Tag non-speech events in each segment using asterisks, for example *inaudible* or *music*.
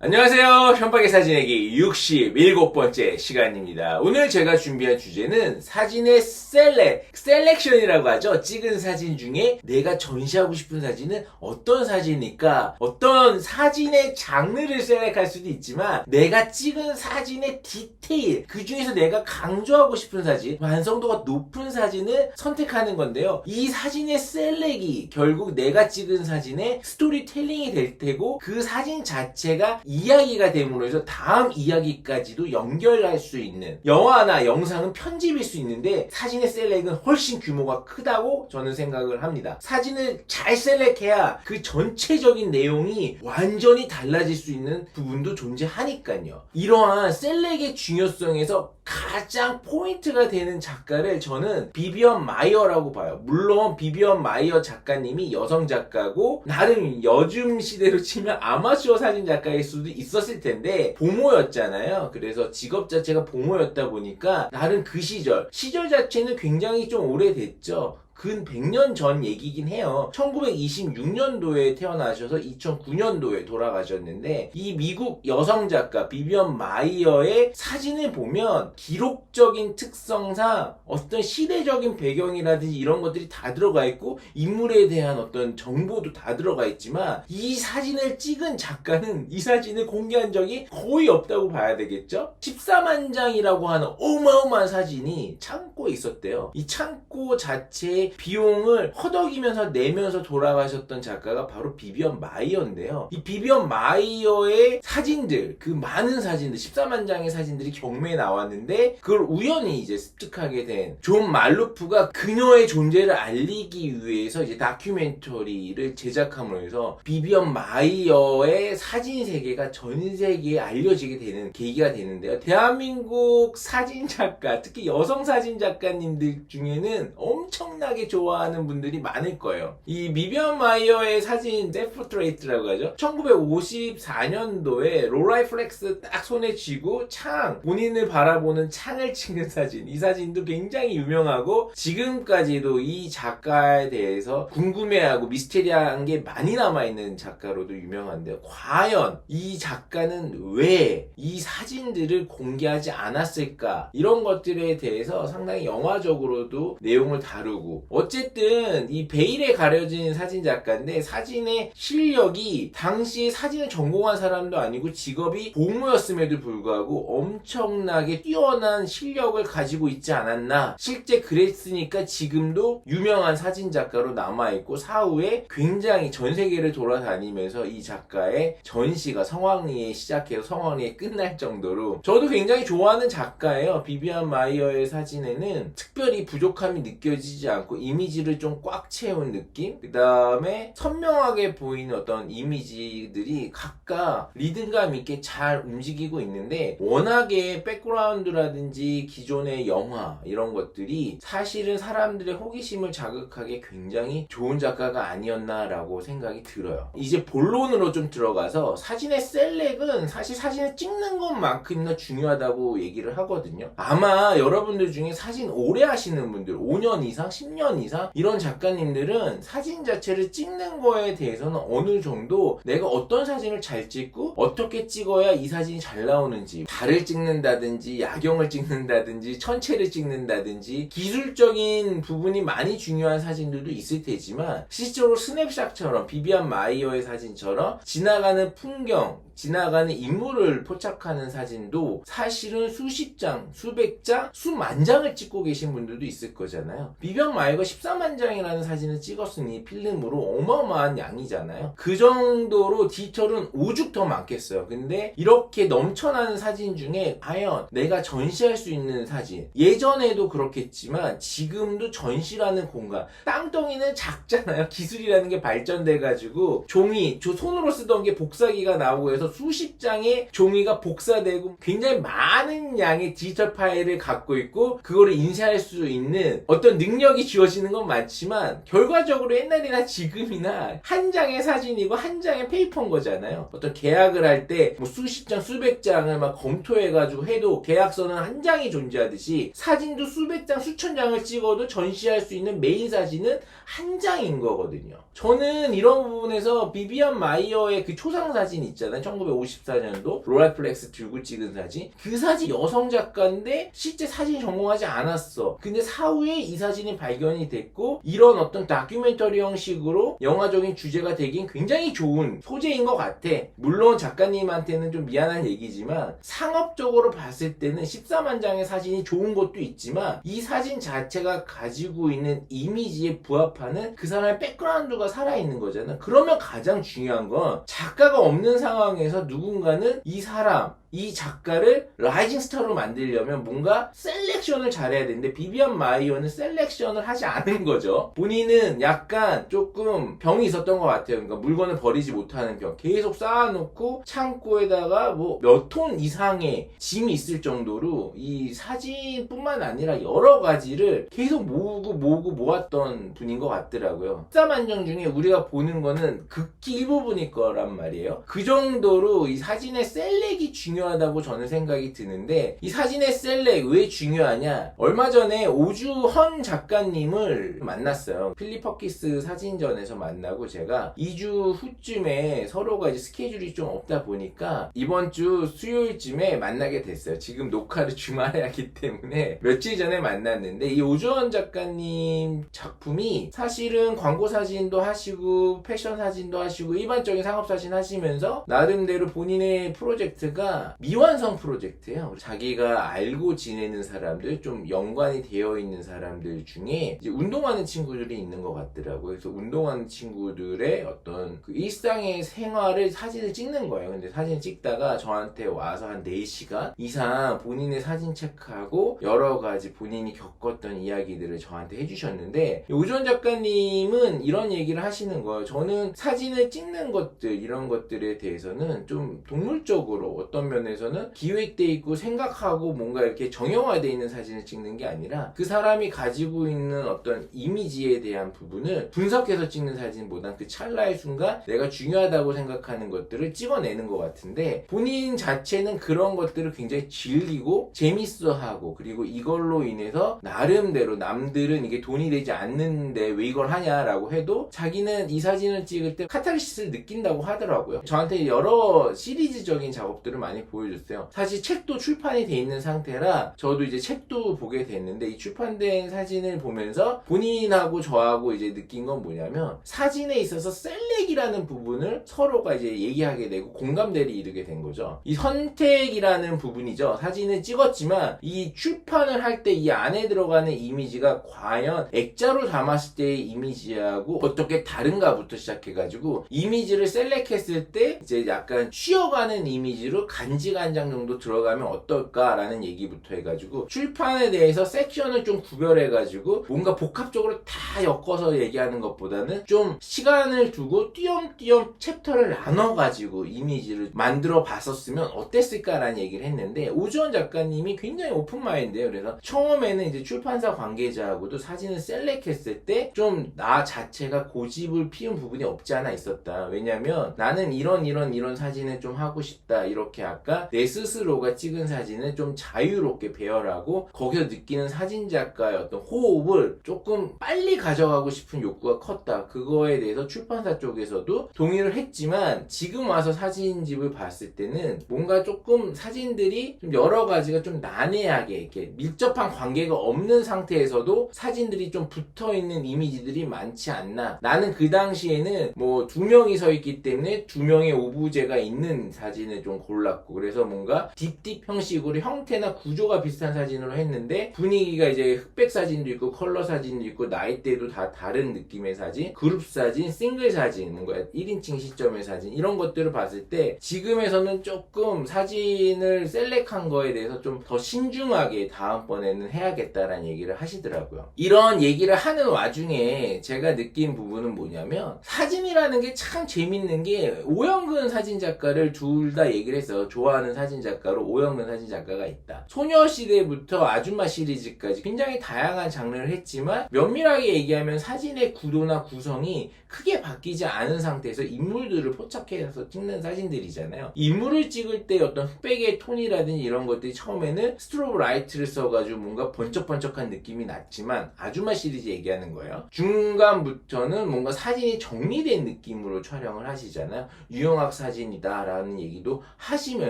안녕하세요. 현박의 사진에기 67번째 시간입니다. 오늘 제가 준비한 주제는 사진의 셀렉, 셀렉션이라고 하죠. 찍은 사진 중에 내가 전시하고 싶은 사진은 어떤 사진일까? 어떤 사진의 장르를 셀렉할 수도 있지만 내가 찍은 사진의 디테일, 그 중에서 내가 강조하고 싶은 사진, 완성도가 높은 사진을 선택하는 건데요. 이 사진의 셀렉이 결국 내가 찍은 사진의 스토리텔링이 될 테고 그 사진 자체가 이야기가 됨으로 해서 다음 이야기까지도 연결할 수 있는 영화나 영상은 편집일 수 있는데 사진의 셀렉은 훨씬 규모가 크다고 저는 생각을 합니다. 사진을 잘 셀렉해야 그 전체적인 내용이 완전히 달라질 수 있는 부분도 존재하니까요. 이러한 셀렉의 중요성에서 가장 포인트가 되는 작가를 저는 비비언 마이어라고 봐요. 물론 비비언 마이어 작가님이 여성 작가고 나름 요즘 시대로 치면 아마추어 사진 작가일 수도 있었을 텐데 보모였잖아요. 그래서 직업 자체가 보모였다 보니까 나름 그 시절 시절 자체는 굉장히 좀 오래됐죠. 근 100년 전 얘기긴 해요. 1926년도에 태어나셔서 2009년도에 돌아가셨는데 이 미국 여성 작가 비비언 마이어의 사진을 보면 기록적인 특성상 어떤 시대적인 배경이라든지 이런 것들이 다 들어가 있고 인물에 대한 어떤 정보도 다 들어가 있지만 이 사진을 찍은 작가는 이 사진을 공개한 적이 거의 없다고 봐야 되겠죠? 14만 장이라고 하는 어마어마한 사진이 창고에 있었대요. 이 창고 자체 의 비용을 허덕이면서 내면서 돌아가셨던 작가가 바로 비비언 마이어인데요. 이 비비언 마이어의 사진들, 그 많은 사진들, 14만 장의 사진들이 경매에 나왔는데 그걸 우연히 이제 습득하게 된 존 말루프가 그녀의 존재를 알리기 위해서 이제 다큐멘터리를 제작함으로 해서 비비언 마이어의 사진 세계가 전 세계에 알려지게 되는 계기가 되는데요. 대한민국 사진 작가, 특히 여성 사진 작가님들 중에는 엄청나게 좋아하는 분들이 많을 거예요. 이 비비언 마이어의 사진 데프트레이트라고 하죠. 1954년도에 로라이 플렉스 딱 손에 쥐고 창, 본인을 바라보는 창을 찍는 사진. 이 사진도 굉장히 유명하고 지금까지도 이 작가에 대해서 궁금해하고 미스테리한 게 많이 남아있는 작가로도 유명한데요. 과연 이 작가는 왜 이 사진들을 공개하지 않았을까? 이런 것들에 대해서 상당히 영화적으로도 내용을 다루고 어쨌든 이 베일에 가려진 사진 작가인데 사진의 실력이 당시 사진을 전공한 사람도 아니고 직업이 보무였음에도 불구하고 엄청나게 뛰어난 실력을 가지고 있지 않았나. 실제 그랬으니까 지금도 유명한 사진 작가로 남아있고 사후에 굉장히 전 세계를 돌아다니면서 이 작가의 전시가 성황리에 시작해서 성황리에 끝날 정도로 저도 굉장히 좋아하는 작가예요. 비비안 마이어의 사진에는 특별히 부족함이 느껴지지 않고 이미지를 좀 꽉 채운 느낌 그 다음에 선명하게 보이는 어떤 이미지들이 각각 리듬감 있게 잘 움직이고 있는데 워낙에 백그라운드라든지 기존의 영화 이런 것들이 사실은 사람들의 호기심을 자극하게 굉장히 좋은 작가가 아니었나라고 생각이 들어요. 이제 본론으로 좀 들어가서 사진의 셀렉은 사실 사진을 찍는 것만큼이나 중요하다고 얘기를 하거든요. 아마 여러분들 중에 사진 오래 하시는 분들 5년 이상, 10년 이상 이런 작가님들은 사진 자체를 찍는 거에 대해서는 어느 정도 내가 어떤 사진을 잘 찍고 어떻게 찍어야 이 사진이 잘 나오는지 달을 찍는다든지 야경을 찍는다든지 천체를 찍는다든지 기술적인 부분이 많이 중요한 사진들도 있을 테지만 실제로 스냅샷처럼 비비안 마이어의 사진처럼 지나가는 풍경 지나가는 인물을 포착하는 사진도 사실은 수십 장, 수백 장, 수만 장을 찍고 계신 분들도 있을 거잖아요. 비병 마이가 14만 장이라는 사진을 찍었으니 필름으로 어마어마한 양이잖아요. 그 정도로 디지털은 오죽 더 많겠어요. 근데 이렇게 넘쳐나는 사진 중에 과연 내가 전시할 수 있는 사진 예전에도 그렇겠지만 지금도 전시라는 공간 땅덩이는 작잖아요. 기술이라는 게 발전돼가지고 종이 저 손으로 쓰던 게 복사기가 나오고 해서 수십 장의 종이가 복사되고 굉장히 많은 양의 디지털 파일을 갖고 있고 그거를 인쇄할 수 있는 어떤 능력이 지워지는 건 맞지만 결과적으로 옛날이나 지금이나 한 장의 사진이고 한 장의 페이퍼인 거잖아요. 어떤 계약을 할 때 뭐 수십 장, 수백 장을 막 검토해가지고 해도 계약서는 한 장이 존재하듯이 사진도 수백 장, 수천 장을 찍어도 전시할 수 있는 메인 사진은 한 장인 거거든요. 저는 이런 부분에서 비비안 마이어의 그 초상 사진 있잖아요. 1954년도 롤라플렉스 들고 찍은 사진. 그 사진 여성 작가인데 실제 사진 전공하지 않았어. 근데 사후에 이 사진이 발견이 됐고 이런 어떤 다큐멘터리 형식으로 영화적인 주제가 되긴 굉장히 좋은 소재인 것 같아. 물론 작가님한테는 좀 미안한 얘기지만 상업적으로 봤을 때는 14만 장의 사진이 좋은 것도 있지만 이 사진 자체가 가지고 있는 이미지에 부합하는 그 사람의 백그라운드가 살아있는 거잖아. 그러면 가장 중요한 건 작가가 없는 상황 에서 누군가는 이 사람, 이 작가를 라이징 스타로 만들려면 뭔가 셀렉션을 잘해야 되는데 비비안 마이어는 셀렉션을 하지 않은 거죠. 본인은 약간 조금 병이 있었던 것 같아요. 그러니까 물건을 버리지 못하는 병. 계속 쌓아놓고 창고에다가 뭐 몇 톤 이상의 짐이 있을 정도로 이 사진뿐만 아니라 여러 가지를 계속 모으고 모으고 모았던 분인 것 같더라고요. 14만 장 중에 우리가 보는 거는 극히 일부분일 거란 말이에요. 그 정도로 이 사진의 셀렉이 중요 하다고 저는 생각이 드는데 이 사진의 셀렉 왜 중요하냐? 얼마 전에 오주헌 작가님을 만났어요. 필립 퍼키스 사진전에서 만나고 제가 2주 후쯤에 서로가 이제 스케줄이 좀 없다 보니까 이번 주 수요일쯤에 만나게 됐어요. 지금 녹화를 주말에 하기 때문에 며칠 전에 만났는데 이 오주헌 작가님 작품이 사실은 광고 사진도 하시고 패션 사진도 하시고 일반적인 상업 사진 하시면서 나름대로 본인의 프로젝트가 미완성 프로젝트예요. 자기가 알고 지내는 사람들 좀 연관이 되어 있는 사람들 중에 운동하는 친구들이 있는 것 같더라고요. 그래서 운동하는 친구들의 어떤 그 일상의 생활을 사진을 찍는 거예요. 근데 사진 찍다가 저한테 와서 한 4시간 이상 본인의 사진 체크하고 여러 가지 본인이 겪었던 이야기들을 저한테 해주셨는데 오전 작가님은 이런 얘기를 하시는 거예요. 저는 사진을 찍는 것들 이런 것들에 대해서는 좀 동물적으로 어떤 면 에서는 기획돼 있고 생각하고 뭔가 이렇게 정형화돼 있는 사진을 찍는 게 아니라 그 사람이 가지고 있는 어떤 이미지에 대한 부분을 분석해서 찍는 사진보단 그 찰나의 순간 내가 중요하다고 생각하는 것들을 찍어내는 것 같은데 본인 자체는 그런 것들을 굉장히 즐기고 재밌어하고 그리고 이걸로 인해서 나름대로 남들은 이게 돈이 되지 않는데 왜 이걸 하냐라고 해도 자기는 이 사진을 찍을 때 카타르시스를 느낀다고 하더라고요. 저한테 여러 시리즈적인 작업들을 많이 보여줬어요. 사실 책도 출판이 돼 있는 상태라 저도 이제 책도 보게 됐는데 이 출판된 사진을 보면서 본인하고 저하고 이제 느낀 건 뭐냐면 사진에 있어서 셀렉이라는 부분을 서로가 이제 얘기하게 되고 공감대를 이루게 된 거죠. 이 선택이라는 부분이죠. 사진을 찍었지만 이 출판을 할 때 이 안에 들어가는 이미지가 과연 액자로 담았을 때의 이미지하고 어떻게 다른가부터 시작해가지고 이미지를 셀렉했을 때 이제 약간 쉬어가는 이미지로 간 직한장 정도 들어가면 어떨까라는 얘기부터 해가지고 출판에 대해서 섹션을 좀 구별해가지고 뭔가 복합적으로 다 엮어서 얘기하는 것보다는 좀 시간을 두고 띄엄띄엄 챕터를 나눠가지고 이미지를 만들어 봤었으면 어땠을까라는 얘기를 했는데 오주원 작가님이 굉장히 오픈마인드예요. 그래서 처음에는 이제 출판사 관계자하고도 사진을 셀렉했을 때 좀 나 자체가 고집을 피운 부분이 없지 않아 있었다. 왜냐면 나는 이런 이런 이런 사진을 좀 하고 싶다. 이렇게 아까 내 스스로가 찍은 사진을 좀 자유롭게 배열하고 거기서 느끼는 사진 작가의 어떤 호흡을 조금 빨리 가져가고 싶은 욕구가 컸다. 그거에 대해서 출판사 쪽에서도 동의를 했지만 지금 와서 사진집을 봤을 때는 뭔가 조금 사진들이 좀 여러 가지가 좀 난해하게 이렇게 밀접한 관계가 없는 상태에서도 사진들이 좀 붙어 있는 이미지들이 많지 않나. 나는 그 당시에는 뭐 두 명이 서 있기 때문에 두 명의 오브제가 있는 사진을 좀 골랐고 그래서 뭔가 딥딥 형식으로 형태나 구조가 비슷한 사진으로 했는데 분위기가 이제 흑백 사진도 있고 컬러 사진도 있고 나이대도 다 다른 느낌의 사진, 그룹 사진, 싱글 사진, 뭔가 1인칭 시점의 사진 이런 것들을 봤을 때 지금에서는 조금 사진을 셀렉한 거에 대해서 좀 더 신중하게 다음번에는 해야겠다라는 얘기를 하시더라고요. 이런 얘기를 하는 와중에 제가 느낀 부분은 뭐냐면 사진이라는 게 참 재밌는 게 오영근 사진 작가를 둘 다 얘기를 했어요. 좋아하는 사진 작가로 오영근 사진 작가가 있다. 소녀시대부터 아줌마 시리즈까지 굉장히 다양한 장르를 했지만 면밀하게 얘기하면 사진의 구도나 구성이 크게 바뀌지 않은 상태에서 인물들을 포착해서 찍는 사진들이잖아요. 인물을 찍을 때 어떤 흑백의 톤이라든지 이런 것들이 처음에는 스트로브 라이트를 써가지고 뭔가 번쩍번쩍한 느낌이 났지만 아줌마 시리즈 얘기하는 거예요. 중간부터는 뭔가 사진이 정리된 느낌으로 촬영을 하시잖아요. 유영학 사진이다라는 얘기도 하시면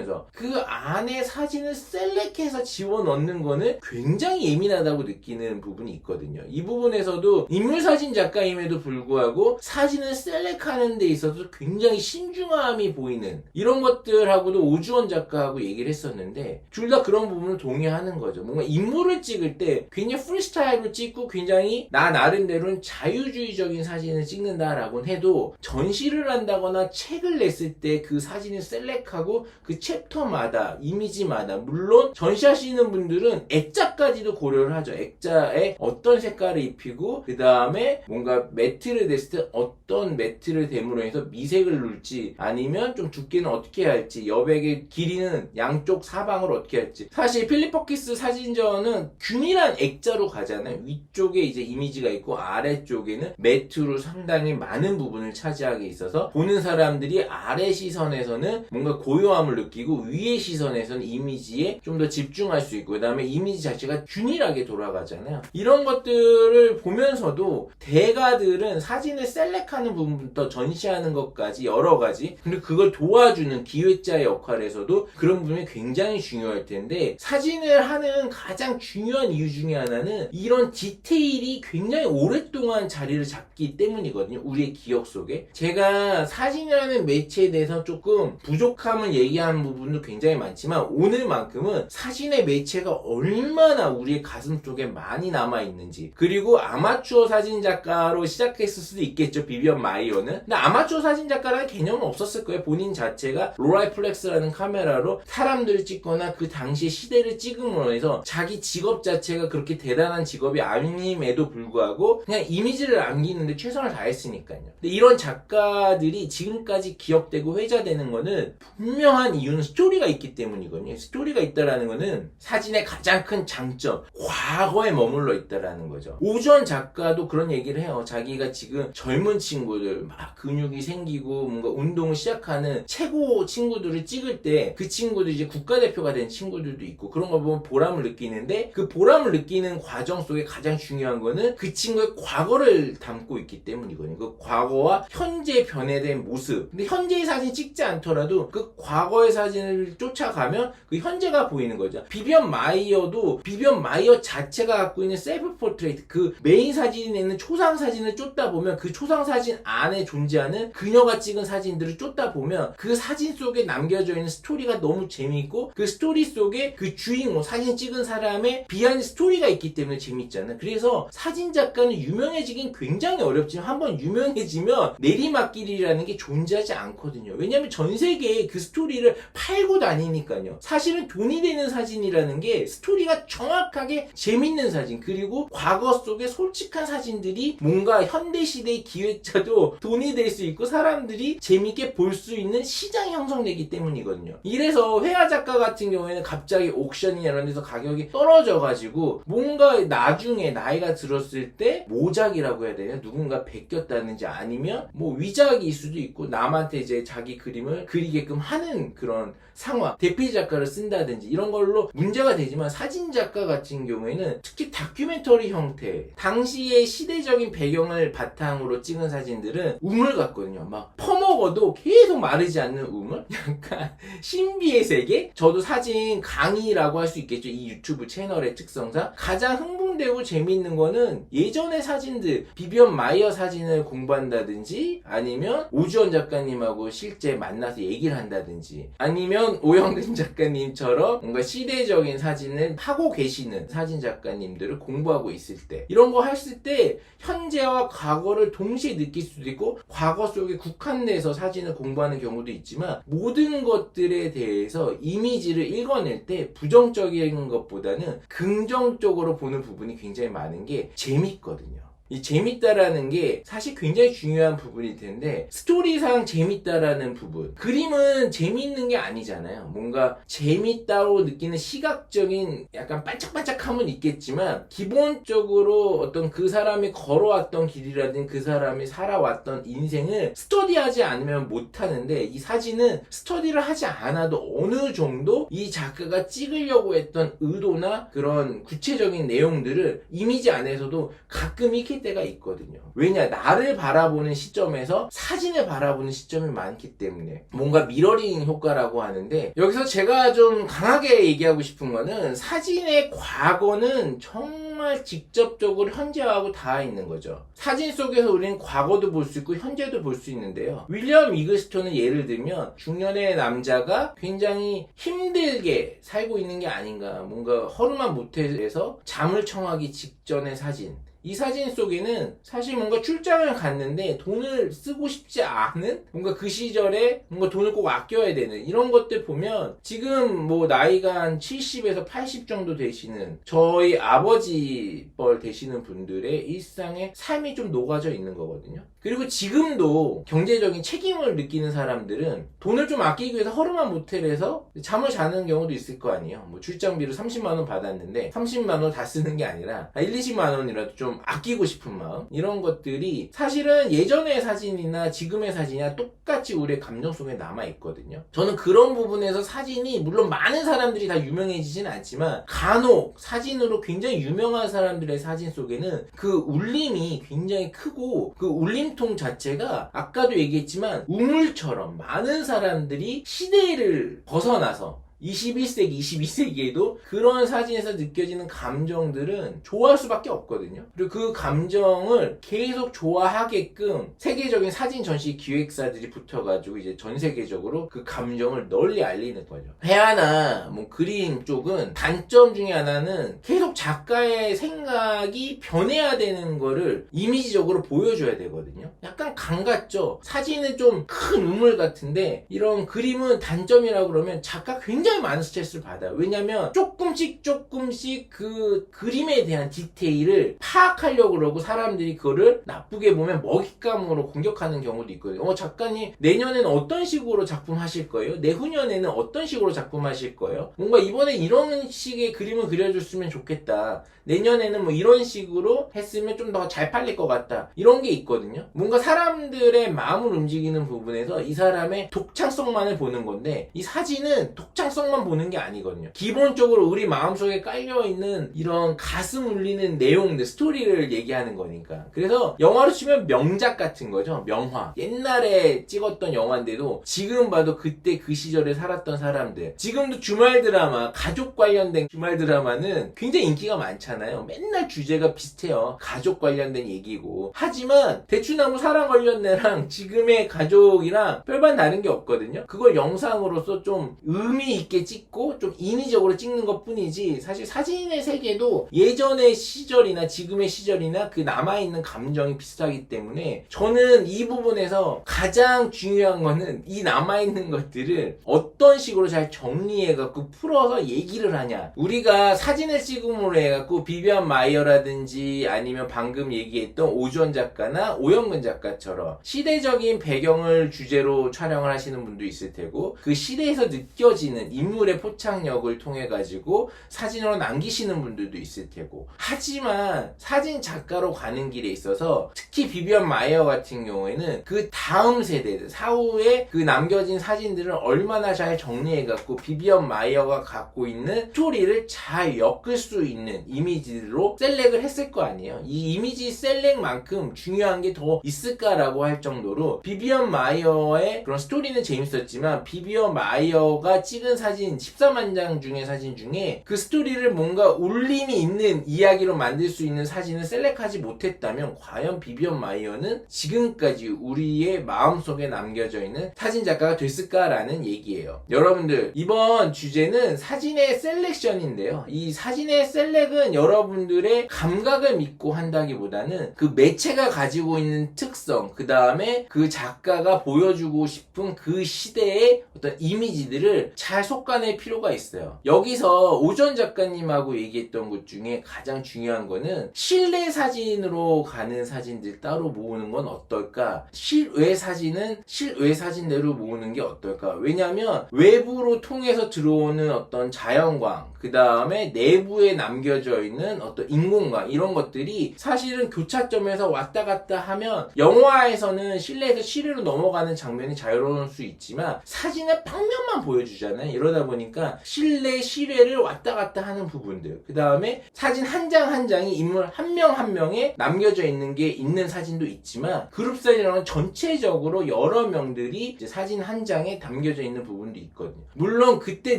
서 그 안에 사진을 셀렉해서 집어 넣는 거는 굉장히 예민하다고 느끼는 부분이 있거든요. 이 부분에서도 인물 사진 작가임에도 불구하고 사진을 셀렉하는 데 있어서 굉장히 신중함이 보이는 이런 것들하고도 오주원 작가하고 얘기를 했었는데 둘 다 그런 부분을 동의하는 거죠. 뭔가 인물을 찍을 때 굉장히 프리스타일로 찍고 굉장히 나 나름대로는 자유주의적인 사진을 찍는다라고 해도 전시를 한다거나 책을 냈을 때 그 사진을 셀렉하고 그 챕터마다 이미지마다 물론 전시하시는 분들은 액자까지도 고려를 하죠. 액자에 어떤 색깔을 입히고 그 다음에 뭔가 매트를 냈을 때 어떤 매트를 댐으로 해서 미색을 넣을지 아니면 좀 두께는 어떻게 할지 여백의 길이는 양쪽 사방을 어떻게 할지 사실 필립 퍼키스 사진전은 균일한 액자로 가잖아요. 위쪽에 이제 이미지가 있고 아래쪽에는 매트로 상당히 많은 부분을 차지하게 있어서 보는 사람들이 아래 시선에서는 뭔가 고요함을 느끼 고 위의 시선에서는 이미지에 좀 더 집중할 수 있고 그다음에 이미지 자체가 균일하게 돌아가잖아요. 이런 것들을 보면서도 대가들은 사진을 셀렉하는 부분부터 전시하는 것까지 여러 가지 근데 그걸 도와주는 기획자의 역할에서도 그런 부분이 굉장히 중요할 텐데 사진을 하는 가장 중요한 이유 중에 하나는 이런 디테일이 굉장히 오랫동안 자리를 잡기 때문이거든요. 우리의 기억 속에. 제가 사진이라는 매체에 대해서 조금 부족함을 얘기하는 부분도 굉장히 많지만 오늘만큼은 사진의 매체가 얼마나 우리의 가슴 속에 많이 남아 있는지 그리고 아마추어 사진 작가로 시작했을 수도 있겠죠. 비비언 마이어는. 근데 아마추어 사진 작가라는 개념은 없었을 거예요. 본인 자체가 로라이플렉스라는 카메라로 사람들을 찍거나 그 당시의 시대를 찍음으로 해서 자기 직업 자체가 그렇게 대단한 직업이 아님에도 불구하고 그냥 이미지를 남기는데 최선을 다했으니까요. 근데 이런 작가들이 지금까지 기억되고 회자되는 거는 분명한 이유는 스토리가 있기 때문이거든요. 스토리가 있다라는 거는 사진의 가장 큰 장점, 과거에 머물러 있다라는 거죠. 오주원 작가도 그런 얘기를 해요. 자기가 지금 젊은 친구들 막 근육이 생기고 뭔가 운동을 시작하는 최고 친구들을 찍을 때 그 친구들 이제 국가대표가 된 친구들도 있고 그런 거 보면 보람을 느끼는데 그 보람을 느끼는 과정 속에 가장 중요한 거는 그 친구의 과거를 담고 있기 때문이거든요. 그 과거와 현재 변해된 모습. 근데 현재의 사진 찍지 않더라도 그 과거의 사진 을 쫓아가면 그 현재가 보이는 거죠. 비비언 마이어도 비비언 마이어 자체가 갖고 있는 셀프 포트레이트 그 메인 사진에 있는 초상 사진을 쫓다 보면 그 초상 사진 안에 존재하는 그녀가 찍은 사진들을 쫓다 보면 그 사진 속에 남겨져 있는 스토리가 너무 재미있고 그 스토리 속에 그 주인공 사진 찍은 사람의 비하인드 스토리가 있기 때문에 재밌잖아요. 그래서 사진 작가는 유명해지긴 굉장히 어렵지만 한번 유명해지면 내리막길이라는 게 존재하지 않거든요. 왜냐하면 전 세계에 그 스토리를 팔고 다니니까요. 사실은 돈이 되는 사진이라는 게 스토리가 정확하게 재밌는 사진 그리고 과거 속에 솔직한 사진들이 뭔가 현대 시대의 기획자도 돈이 될 수 있고 사람들이 재밌게 볼 수 있는 시장이 형성되기 때문이거든요. 이래서 회화 작가 같은 경우에는 갑자기 옥션이나 이런 데서 가격이 떨어져가지고 뭔가 나중에 나이가 들었을 때 모작이라고 해야 되나 누군가 베꼈다든지 아니면 뭐 위작일 수도 있고 남한테 이제 자기 그림을 그리게끔 하는 그런 상황 대피 작가를 쓴다든지 이런 걸로 문제가 되지만 사진 작가 같은 경우에는 특히 다큐멘터리 형태 당시의 시대적인 배경을 바탕으로 찍은 사진들은 우물 같거든요. 막 퍼먹어도 계속 마르지 않는 우물? *laughs* 약간 신비의 세계? 저도 사진 강의라고 할 수 있겠죠. 이 유튜브 채널의 특성상 가장 흥분 되고 재미있는 거는 예전의 사진들 비비언 마이어 사진을 공부한다든지 아니면 오주원 작가님하고 실제 만나서 얘기를 한다든지 아니면 오영근 *laughs* 작가님처럼 뭔가 시대적인 사진을 하고 계시는 사진 작가님들을 공부하고 있을 때 이런 거 했을 때 현재와 과거를 동시에 느낄 수도 있고 과거 속에 국한돼서 사진을 공부하는 경우도 있지만 모든 것들에 대해서 이미지를 읽어낼 때 부정적인 것보다는 긍정적으로 보는 부분이 굉장히 많은 게 재밌거든요. 이 재밌다라는 게 사실 굉장히 중요한 부분일 텐데 스토리상 재밌다라는 부분. 그림은 재미있는 게 아니잖아요. 뭔가 재밌다고 느끼는 시각적인 약간 반짝반짝함은 있겠지만 기본적으로 어떤 그 사람이 걸어왔던 길이라든 그 사람이 살아왔던 인생을 스터디하지 않으면 못하는데 이 사진은 스터디를 하지 않아도 어느 정도 이 작가가 찍으려고 했던 의도나 그런 구체적인 내용들을 이미지 안에서도 가끔 때가 있거든요. 왜냐, 나를 바라보는 시점에서 사진을 바라보는 시점이 많기 때문에 뭔가 미러링 효과라고 하는데 여기서 제가 좀 강하게 얘기하고 싶은 거는 사진의 과거는 정말 직접적으로 현재하고 닿아 있는 거죠. 사진 속에서 우리는 과거도 볼 수 있고 현재도 볼 수 있는데요. 윌리엄 이글스톤은 예를 들면 중년의 남자가 굉장히 힘들게 살고 있는 게 아닌가. 뭔가 허름한 모텔에서 잠을 청하기 직전의 사진. 이 사진 속에는 사실 뭔가 출장을 갔는데 돈을 쓰고 싶지 않은 뭔가 그 시절에 뭔가 돈을 꼭 아껴야 되는 이런 것들 보면 지금 뭐 나이가 한 70에서 80 정도 되시는 저희 아버지 뻘 되시는 분들의 일상에 삶이 좀 녹아져 있는 거거든요. 그리고 지금도 경제적인 책임을 느끼는 사람들은 돈을 좀 아끼기 위해서 허름한 모텔에서 잠을 자는 경우도 있을 거 아니에요. 뭐 출장비로 30만 원 받았는데 30만 원 다 쓰는 게 아니라 1, 20만 원이라도 좀 아끼고 싶은 마음 이런 것들이 사실은 예전의 사진이나 지금의 사진이나 똑같이 우리의 감정 속에 남아 있거든요. 저는 그런 부분에서 사진이 물론 많은 사람들이 다 유명해지진 않지만 간혹 사진으로 굉장히 유명한 사람들의 사진 속에는 그 울림이 굉장히 크고 그 울림 통 자체가 아까도 얘기했지만 우물처럼 많은 사람들이 시대를 벗어나서 21세기, 22세기에도 그런 사진에서 느껴지는 감정들은 좋아할 수밖에 없거든요. 그리고 그 감정을 계속 좋아하게끔 세계적인 사진 전시 기획사들이 붙어가지고 이제 전 세계적으로 그 감정을 널리 알리는 거죠. 회화나 뭐 그림 쪽은 단점 중에 하나는 계속 작가의 생각이 변해야 되는 거를 이미지적으로 보여줘야 되거든요. 약간 강 같죠? 사진은 좀 큰 우물 같은데 이런 그림은 단점이라고 그러면 작가 굉장히 많은 스트레스를 받아요. 왜냐면 조금씩 조금씩 그 그림에 대한 디테일을 파악하려고 그러고 사람들이 그거를 나쁘게 보면 먹잇감으로 공격하는 경우도 있거든요. 어, 작가님 내년에는 어떤 식으로 작품 하실 거예요? 내후년에는 어떤 식으로 작품 하실 거예요? 뭔가 이번에 이런 식의 그림을 그려줬으면 좋겠다. 내년에는 뭐 이런 식으로 했으면 좀 더 잘 팔릴 것 같다. 이런 게 있거든요. 뭔가 사람들의 마음을 움직이는 부분에서 이 사람의 독창성만을 보는 건데 이 사진은 독창성 만 보는 게 아니거든요. 기본적으로 우리 마음속에 깔려있는 이런 가슴 울리는 내용들, 스토리를 얘기하는 거니까. 그래서 영화로 치면 명작 같은 거죠. 명화. 옛날에 찍었던 영화인데도 지금 봐도 그때 그 시절에 살았던 사람들. 지금도 주말 드라마, 가족 관련된 주말 드라마는 굉장히 인기가 많잖아요. 맨날 주제가 비슷해요. 가족 관련된 얘기고. 하지만 대추나무 사랑 관련내랑 지금의 가족이랑 별반 다른 게 없거든요. 그걸 영상으로서 좀 의미 있게 찍고 좀 인위적으로 찍는 것 뿐이지 사실 사진의 세계도 예전의 시절이나 지금의 시절이나 그 남아있는 감정이 비슷하기 때문에 저는 이 부분에서 가장 중요한 거는 이 남아있는 것들을 어떤 식으로 잘 정리해갖고 풀어서 얘기를 하냐. 우리가 사진을 찍음으로 해갖고 비비안 마이어라든지 아니면 방금 얘기했던 오주원 작가나 오영근 작가처럼 시대적인 배경을 주제로 촬영을 하시는 분도 있을 테고 그 시대에서 느껴지는 인물의 포착력을 통해 가지고 사진으로 남기시는 분들도 있을 테고. 하지만 사진 작가로 가는 길에 있어서 특히 비비안 마이어 같은 경우에는 그 다음 세대들 사후에 그 남겨진 사진들을 얼마나 잘 정리해 갖고 비비안 마이어가 갖고 있는 스토리를 잘 엮을 수 있는 이미지로 셀렉을 했을 거 아니에요. 이 이미지 셀렉만큼 중요한 게 더 있을까라고 할 정도로 비비안 마이어의 그런 스토리는 재밌었지만 비비안 마이어가 찍은 사진 14만 장 중의 사진 중에 그 스토리를 뭔가 울림이 있는 이야기로 만들 수 있는 사진을 셀렉하지 못했다면 과연 비비안 마이어는 지금까지 우리의 마음속에 남겨져 있는 사진 작가가 됐을까라는 얘기예요. 여러분들 이번 주제는 사진의 셀렉션인데요. 이 사진의 셀렉은 여러분들의 감각을 믿고 한다기보다는 그 매체가 가지고 있는 특성, 그 다음에 그 작가가 보여주고 싶은 그 시대의 어떤 이미지들을 잘 속. 속간의 필요가 있어요. 여기서 오전 작가님하고 얘기했던 것 중에 가장 중요한 거는 실내 사진으로 가는 사진들 따로 모으는 건 어떨까? 실외 사진은 실외 사진대로 모으는 게 어떨까? 왜냐하면 외부로 통해서 들어오는 어떤 자연광, 그 다음에 내부에 남겨져 있는 어떤 인공광 이런 것들이 사실은 교차점에서 왔다 갔다 하면 영화에서는 실내에서 실외로 넘어가는 장면이 자유로울 수 있지만 사진은 평면만 보여주잖아요. 이러다 보니까 실내 실외를 왔다 갔다 하는 부분들. 그 다음에 사진 한 장 한 장이 인물 한 명 한 명에 남겨져 있는 게 있는 사진도 있지만 그룹 사진이라는 전체적으로 여러 명들이 사진 한 장에 담겨져 있는 부분도 있거든요. 물론 그때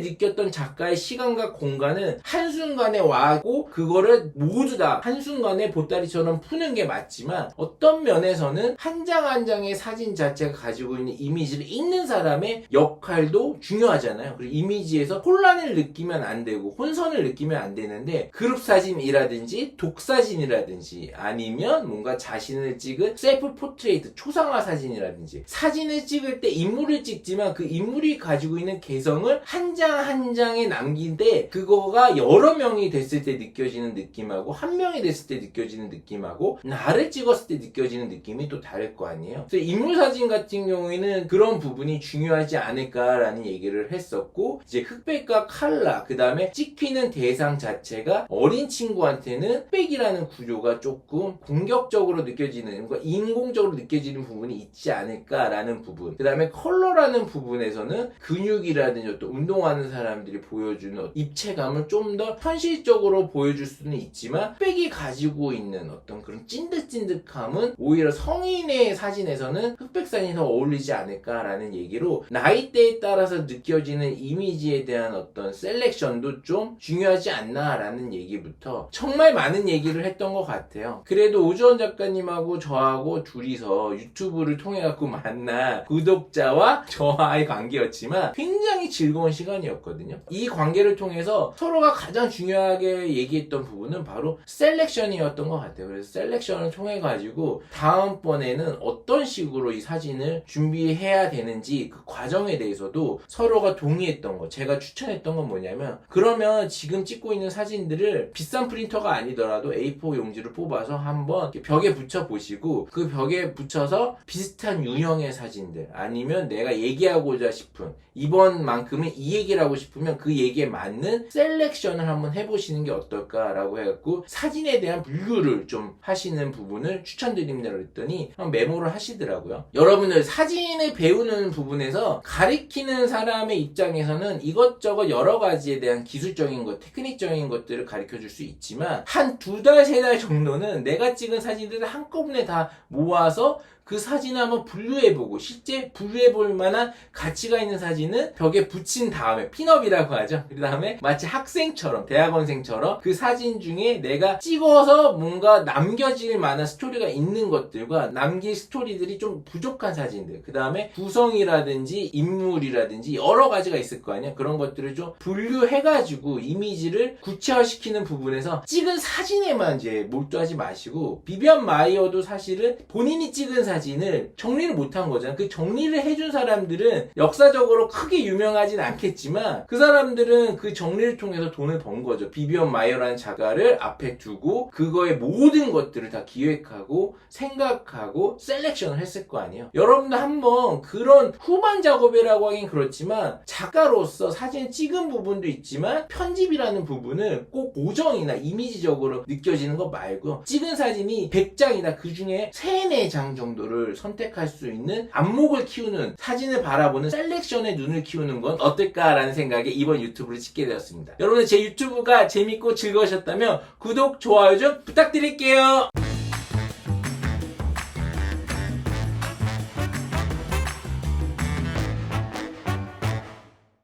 느꼈던 작가의 시간과 공간은 한순간에 와고 그거를 모두 다 한순간에 보따리처럼 푸는 게 맞지만 어떤 면에서는 한 장 한 장의 사진 자체가 가지고 있는 이미지를 읽는 사람의 역할도 중요하잖아요. 이미지에서 혼란을 느끼면 안 되고 혼선을 느끼면 안 되는데 그룹 사진이라든지 독사진이라든지 아니면 뭔가 자신을 찍은 셀프 포트레이트 초상화 사진이라든지 사진을 찍을 때 인물을 찍지만 그 인물이 가지고 있는 개성을 한 장한 장에 남긴데 그거가 여러 명이 됐을 때 느껴지는 느낌하고 한 명이 됐을 때 느껴지는 느낌하고 나를 찍었을 때 느껴지는 느낌이 또 다를 거 아니에요. 그래서 인물 사진 같은 경우에는 그런 부분이 중요하지 않을까라는 얘기를 했었고 이제 흑백과 칼라 그 다음에 찍히는 대상 자체가 어린 친구한테는 흑백이라는 구조가 조금 공격적으로 느껴지는 그러니까 인공적으로 느껴지는 부분이 있지 않을까라는 부분. 그 다음에 컬러라는 부분에서는 근육이라든지 또 운동하는 사람들이 보여주는 입체감을 좀 더 현실적으로 보여줄 수는 있지만 흑백이 가지고 있는 어떤 그런 찐득찐득함은 오히려 성인의 사진에서는 흑백 사진이 더 어울리지 않을까라는 얘기로 나이대에 따라서 느껴지는 이 미지에 대한 어떤 셀렉션도 좀 중요하지 않나라는 얘기부터 정말 많은 얘기를 했던 것 같아요. 그래도 오주원 작가님하고 저하고 둘이서 유튜브를 통해 갖고 만난 구독자와 저와의 관계였지만 굉장히 즐거운 시간이었거든요. 이 관계를 통해서 서로가 가장 중요하게 얘기했던 부분은 바로 셀렉션이었던 것 같아요. 그래서 셀렉션을 통해 가지고 다음번에는 어떤 식으로 이 사진을 준비해야 되는지 그 과정에 대해서도 서로가 동의했 던 거. 제가 추천했던 건 뭐냐면 그러면 지금 찍고 있는 사진들을 비싼 프린터가 아니더라도 A4 용지를 뽑아서 한번 벽에 붙여 보시고 그 벽에 붙여서 비슷한 유형의 사진들 아니면 내가 얘기하고자 싶은 이번만큼은 이 얘기를 하고 싶으면 그 얘기에 맞는 셀렉션을 한번 해보시는 게 어떨까라고 해갖고 사진에 대한 분류를 좀 하시는 부분을 추천드립니다 그랬더니 메모를 하시더라고요. 여러분들 사진을 배우는 부분에서 가리키는 사람의 입장에서 는 이것저것 여러 가지에 대한 기술적인 것, 테크닉적인 것들을 가르쳐 줄 수 있지만 한 두 달, 세 달 정도는 내가 찍은 사진들을 한꺼번에 다 모아서 그 사진을 한번 분류해보고 실제 분류해볼 만한 가치가 있는 사진은 벽에 붙인 다음에 핀업이라고 하죠. 그 다음에 마치 학생처럼 대학원생처럼 그 사진 중에 내가 찍어서 뭔가 남겨질 만한 스토리가 있는 것들과 남길 스토리들이 좀 부족한 사진들 그 다음에 구성이라든지 인물이라든지 여러 가지가 있을 거 아니야 그런 것들을 좀 분류해가지고 이미지를 구체화시키는 부분에서 찍은 사진에만 이제 몰두하지 마시고 비비안 마이어도 사실은 본인이 찍은 사진 을 정리를 못한 거잖아. 그 정리를 해준 사람들은 역사적으로 크게 유명하진 않겠지만 그 사람들은 그 정리를 통해서 돈을 번 거죠. 비비언 마이어라는 작가를 앞에 두고 그거의 모든 것들을 다 기획하고 생각하고 셀렉션을 했을 거 아니에요. 여러분도 한번 그런 후반 작업이라고 하긴 그렇지만 작가로서 사진을 찍은 부분도 있지만 편집이라는 부분을 꼭 보정이나 이미지적으로 느껴지는 것 말고 찍은 사진이 100장이나 그 중에 3, 4장 정도를 선택할 수 있는 안목을 키우는 사진을 바라보는 셀렉션의 눈을 키우는 건 어떨까라는 생각에 이번 유튜브를 찍게 되었습니다. 여러분 제 유튜브가 재밌고 즐거우셨다면 구독, 좋아요 좀 부탁드릴게요.